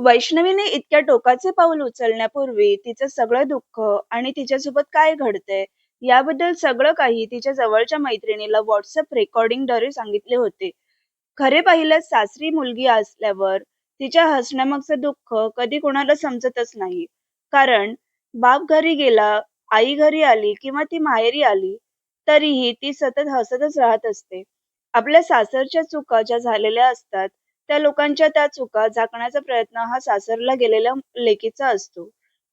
वैष्णवीने इतक्या टोकाचे पाऊल उचलण्यापूर्वी तिचं सगळं दुःख आणि तिच्यासोबत काय घडतंय याबद्दल सगळं काही तिच्या जवळच्या मैत्रिणीला व्हॉट्सअप रेकॉर्डिंगद्वारे सांगितले होते. खरे पाहिल्यास सासरी मुलगी असल्यावर तिच्या हसण्यामागचं दुःख कधी कोणाला समजतच नाही. कारण बाप घरी गेला, आई घरी आली किंवा ती माहेरी आली, तरीही ती सतत हसतच राहत असते. आपल्या सासरच्या चुका ज्या झालेल्या असतात, त्या लोकांच्या त्या चुका झाकण्याचा प्रयत्न हा सासरला गेलेल्या लेकीचा असतो.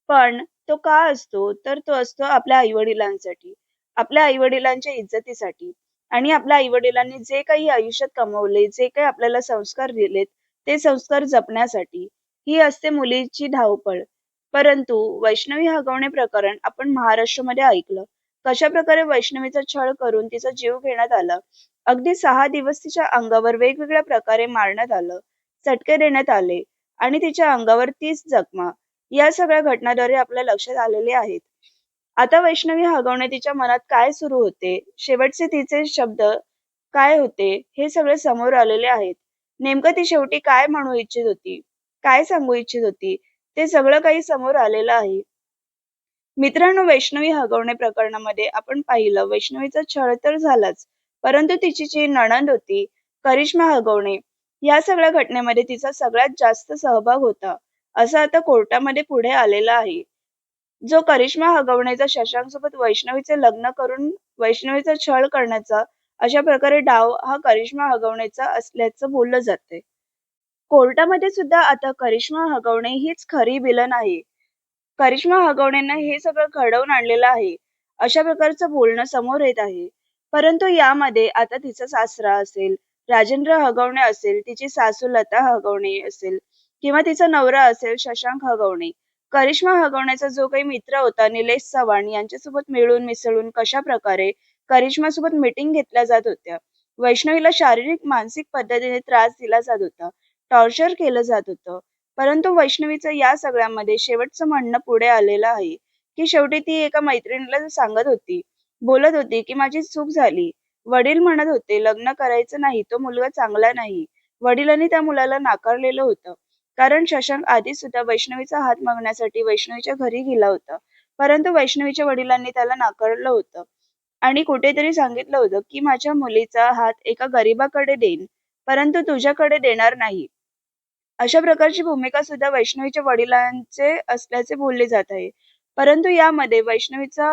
पण तो का असतो? तर तो असतो आपल्या आई-वडिलांसाठी, आपल्या आई-वडिलांच्या इज्जतीसाठी आणि आपल्या आई-वडिलांनी जे काही आयुष्यात कमवले, जे काही आपल्याला संस्कार दिलेत, ते संस्कार जपण्यासाठी. ही असते मुलीची धावपळ. परंतु वैष्णवी हगवणे प्रकरण आपण महाराष्ट्रामध्ये ऐकलं. कशाप्रकारे वैष्णवीचा छळ करून तिचा जीव घेण्यात आला. अगदी सहा दिवस तिच्या अंगावर वेगवेगळ्या प्रकारे मारण्यात आलं, चटके देण्यात आले आणि तिच्या अंगावर तीस जखमा. या सगळ्या घटनाद्वारे आपल्या लक्षात आलेले आहेत. आता वैष्णवी हगवणे तिच्या मनात काय सुरू होते, शेवटचे तिचे शब्द काय होते, हे सगळे समोर आलेले आहेत. नेमकं ती शेवटी काय म्हणू इच्छित होती, काय सांगू इच्छित होती, ते सगळं काही समोर आलेलं आहे. मित्रांनो, वैष्णवी हगवणे प्रकरणामध्ये आपण पाहिलं वैष्णवीचा छळ तर झालाच, परंतु तिची जी नणंद होती, करिश्मा हगवणे, या सगळ्या घटनेमध्ये तिचा सगळ्यात जास्त सहभाग होता, असं आता कोर्टामध्ये पुढे आलेला आहे. जो करिश्मा हगवणेचा शशांकसोबत वैष्णवीचे लग्न करून वैष्णवीचा छळ करण्याचा अशा प्रकारे डाव हा करिश्मा हगवणेचा असल्याचं बोललं जातंय. कोर्टामध्ये सुद्धा आता करिश्मा हगवणे हीच खरी विलन आहे. करिश्मा हगवणेनं हे सगळं घडवून आणलेलं आहे, अशा प्रकारचं बोलणं समोर येत आहे. परंतु यामध्ये आता तिचा सासरा असेल, राजेंद्र हगवणे असेल, तिची सासू लता हगवणे असेल किंवा तिचा नवरा असेल शशांक हगवणे, करिश्मा हगवण्याचा जो काही मित्र होता निलेश चव्हाण यांच्यासोबत मिळून मिसळून कशा प्रकारे करिश्मासोबत मीटिंग घेतल्या जात होत्या. वैष्णवीला शारीरिक, मानसिक पद्धतीने त्रास दिला जात होता, टॉर्चर केलं जात होतं. परंतु वैष्णवीचं या सगळ्यामध्ये शेवटचं म्हणणं पुढे आलेलं आहे, की शेवटी ती एका मैत्रिणीला सांगत होती, बोलत होती की माझी चूक झाली. वडील म्हणत होते लग्न करायचं नाही, तो मुलगा चांगला नाही. वडिलांनी त्या मुलाला नाकारलेलं होतं. कारण शशांक आधी सुद्धा वैष्णवीचा हात मागण्यासाठी वैष्णवीच्या घरी गेला होता. परंतु वैष्णवीच्या वडिलांनी त्याला नाकारलं होतं आणि कुठेतरी सांगितलं होतं, की माझ्या मुलीचा हात एका गरीबाकडे देईन, परंतु तुझ्याकडे देणार नाही. अशा प्रकारची भूमिका सुद्धा वैष्णवीच्या वडिलांचे असल्याचे बोलले जात आहे. परंतु यामध्ये वैष्णवीचा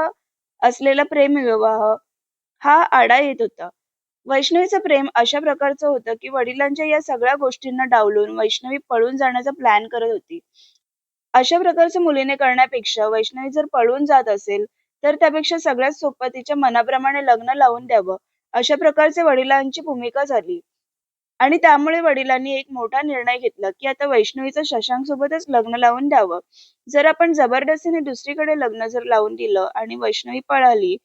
असलेला प्रेमविवाह हा आडा येत होता. वैष्णवीचं प्रेम अशा प्रकारचं होतं, की वडिलांच्या या सगळ्या गोष्टींना डावलून वैष्णवी पळून जाण्याचा प्लॅन करत होती. अशा प्रकारचं मुलीने करण्यापेक्षा वैष्णवी जर पळून जात असेल, तर त्यापेक्षा सगळ्यात सोपं तिच्या मनाप्रमाणे लग्न लावून द्यावं, अशा प्रकारचे वडिलांची भूमिका झाली. आणि त्यामुळे वडिलांनी एक मोठा निर्णय घेतला, की आता वैष्णवीचं शशांकसोबतच लग्न लावून द्यावं. जर आपण जबरदस्तीने दुसरीकडे लग्न जर लावून दिलं आणि वैष्णवी पळाली,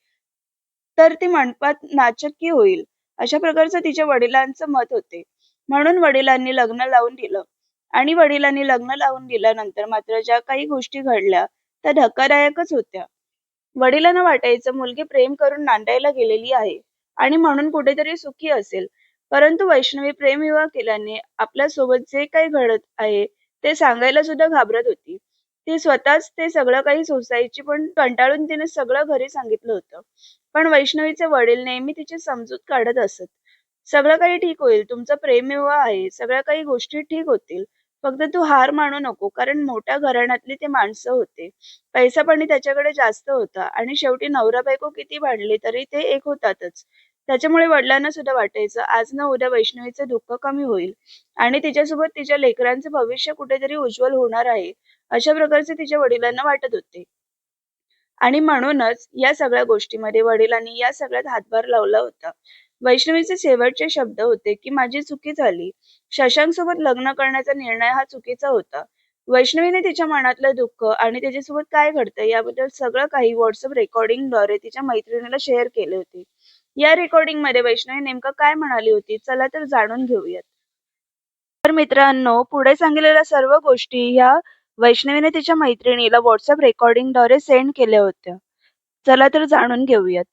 तर ती मंडपात नाचक्की होईल, अशा प्रकारचं तिच्या वडिलांचं मत होते. म्हणून वडिलांनी लग्न लावून दिलं आणि वडिलांनी लग्न लावून दिल्यानंतर मात्र ज्या काही गोष्टी घडल्या, त्या धक्कादायकच होत्या. वडिलांना वाटायचं मुलगी प्रेम करून नांदायला गेलेली आहे आणि म्हणून कुठेतरी सुखी असेल. परंतु वैष्णवी प्रेम विवाह केल्याने आपल्यासोबत जे काही घडत आहे, ते सांगायला सुद्धा घाबरत होती. ती स्वतःच ते सगळं काही सोसायची, पण कंटाळून तिने सगळं घरी सांगितलं होतं. पण वैष्णवीचे वडील नेहमी तिची समजूत काढत असत. सगळं काही ठीक होईल, तुमचा प्रेमविवाह आहे, सगळ्या काही गोष्टी ठीक होतील. फक्त तू हार मानू नको, कारण मोठ्या घराण्यातली ते माणसं होते. पैसा-पाणी त्याच्याकडे जास्त होता आणि शेवटी नवरा-बायको किती भांडले तरी ते एक होतातच. त्याच्यामुळे वडिलांना सुद्धा वाटायचं आज ना उद्या वैष्णवीचं दुःख कमी होईल आणि तिच्यासोबत तिच्या लेकरांचे भविष्य कुठेतरी उज्ज्वल होणार आहे, अशा प्रकारचे तिच्या वडिलांना वाटत होते. आणि म्हणूनच या सगळ्या गोष्टीमध्ये वडिलांनी या सगळ्यात हातभार लावला होता. वैष्णवीचे शेवटचे शब्द होते, की माझी चुकी झाली. शशांक सोबत लग्न करण्याचा निर्णय हा चुकीचा होता. वैष्णवीने तिच्या मनातलं दुःख आणि त्याच्यासोबत काय घडतंय याबद्दल सगळं काही व्हॉट्सअप रेकॉर्डिंगद्वारे तिच्या मैत्रिणीला शेअर केले होते. या रेकॉर्डिंगमध्ये वैष्णवी नेमकं काय म्हणाली होती, चला तर जाणून घेऊयात. तर मित्रांनो, पुढे सांगितलेल्या सर्व गोष्टी ह्या वैष्णवीने तिच्या मैत्रिणीला व्हॉट्सअप रेकॉर्डिंगद्वारे सेंड केल्या होत्या. चला तर जाणून घेऊयात.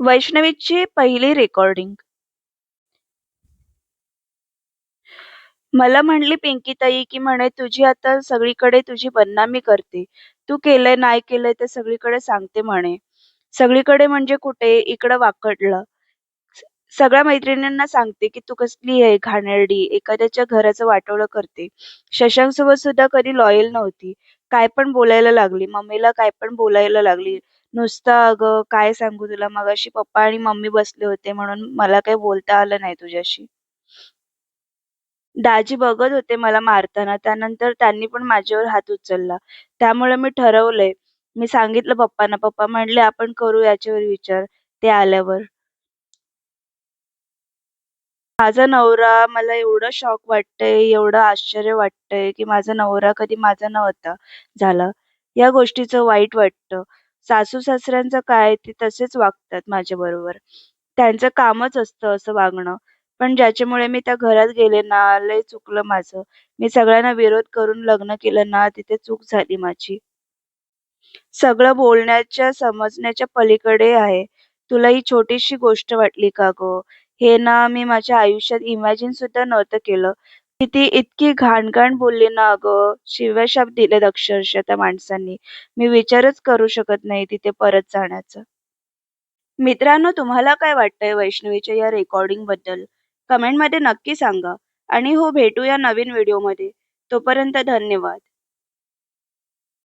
वैष्णवीची पहिली रेकॉर्डिंग मला म्हणली पिंकीताई, की म्हणे तुझी आता सगळीकडे तुझी बदनामी करते. तू केलंय, नाही केलंय ते सगळीकडे सांगते म्हणे. सगळीकडे म्हणजे कुठे, इकडं वाकडलं. सगळ्या मैत्रिणींना सांगते, की तू कसली आहे घाणेरडी, एखाद्याच्या घराचं वाटोळं करते. शशांक सोबत सुद्धा कधी लॉयल नव्हती. काय पण बोलायला लागली. मम्मीला काय पण बोलायला लागली. नुसतं "अगं, काय सांगू तुला, मगाशी पप्पा आणि मम्मी बसले होते म्हणून मला काही बोलता आलं नाही तुझ्याशी." दाजी बघत होते मला मारताना. त्यानंतर त्यांनी पण माझ्यावर हात उचलला. त्यामुळे मी ठरवलंय. मी सांगितलं पप्पांना. पप्पा म्हणले "आपण करू याच्यावर विचार, ते आल्यावर." माझा नवरा मला एवढं शॉक वाटतंय, एवढं आश्चर्य वाटतंय, की माझा नवरा कधी माझा नव्हता झाला. या गोष्टीचं वाईट वाटतं. सासू-सासऱ्यांचं काय, ते तसेच वागतात माझ्याबरोबर. त्यांचं कामच असतं असं वागणं. पण ज्याच्यामुळे मी त्या घरात गेले ना, लय चुकलं माझं. मी सगळ्यांना विरोध करून लग्न केलं ना, तिथे चूक झाली माझी. सगळं बोलण्याच्या, समजण्याच्या पलीकडे आहे. तुला ही छोटीशी गोष्ट वाटली का गं? हे ना मी माझ्या आयुष्यात इमॅजिन सुद्धा नव्हतं केलं. की ती इतकी घाण-घाण बोलली ना अगं, शिव्याशाप दिलेत अक्षरशः त्या माणसांनी. मी विचारच करू शकत नाही तिथे परत जाण्याचा. मित्रांनो, तुम्हाला काय वाटतंय वैष्णवीच्या या रेकॉर्डिंगबद्दल? कमेंटमध्ये नक्की सांगा. आणि हो, भेटूया नवीन व्हिडिओमध्ये. तोपर्यंत धन्यवाद.